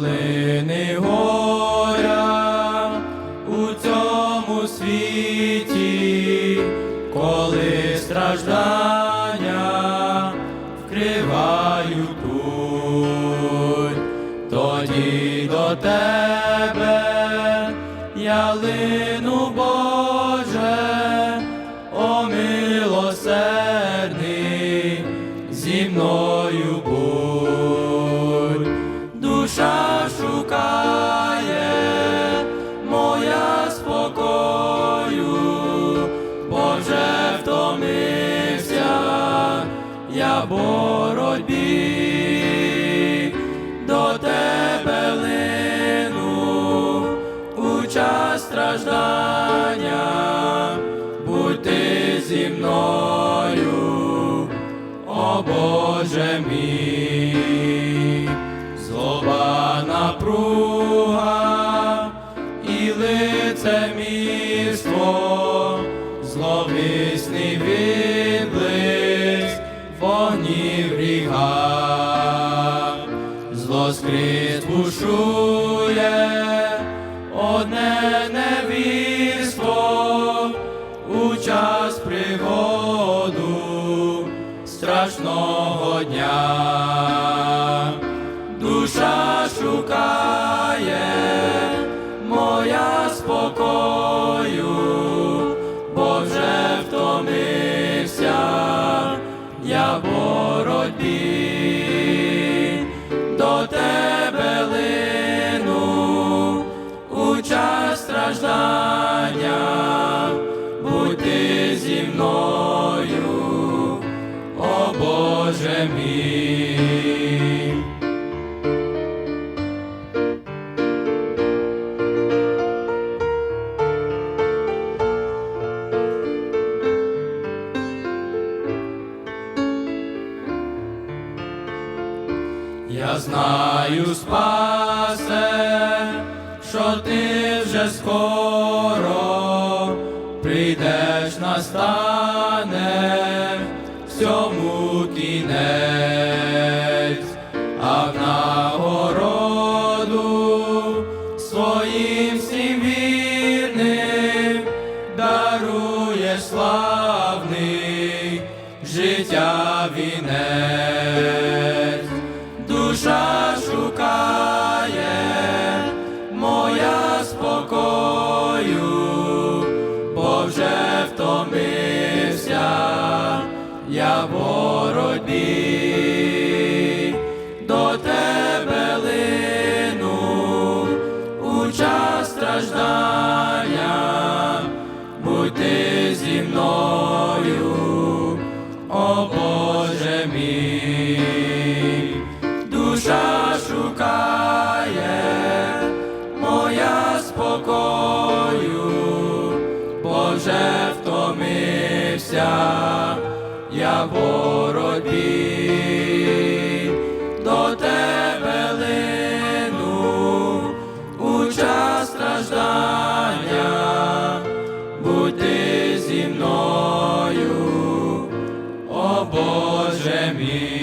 хвилини горя у цьому світі, коли страждання вкривають тут, тоді до тебе я лину, Боже, о милосердний, зі мною боротьбі, до тебе лину у час страждання, будь ти зі мною, о Боже мій, злоба напруга скрізь бушує, одне невірство у час пригоду страшного дня. Душа шукає моя спокою, бо вже втомився я боротьбі, страждання, будь ти зі мною, о Боже мій. Я знаю, спасе, що ти вже скоро своїм всім вірним даруєш славний життя вінець. Душа шукає моя спокою, бо вже втомився я в страждання, будь ти зі мною, о Боже мій. Душа шукає моя спокою, бо вже втомився я боротьбі, страждання, бути зі мною, о Боже мій.